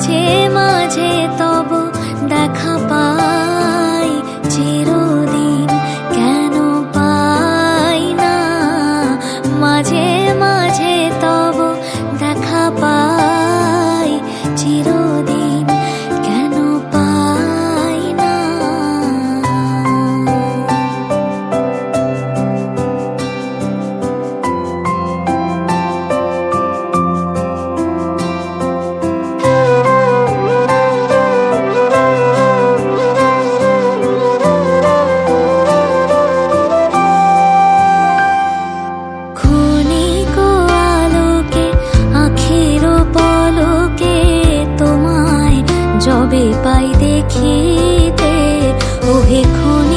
মাঝে মাঝে তব দেখা পাই চির দেখিতে ওহে ক্ষণ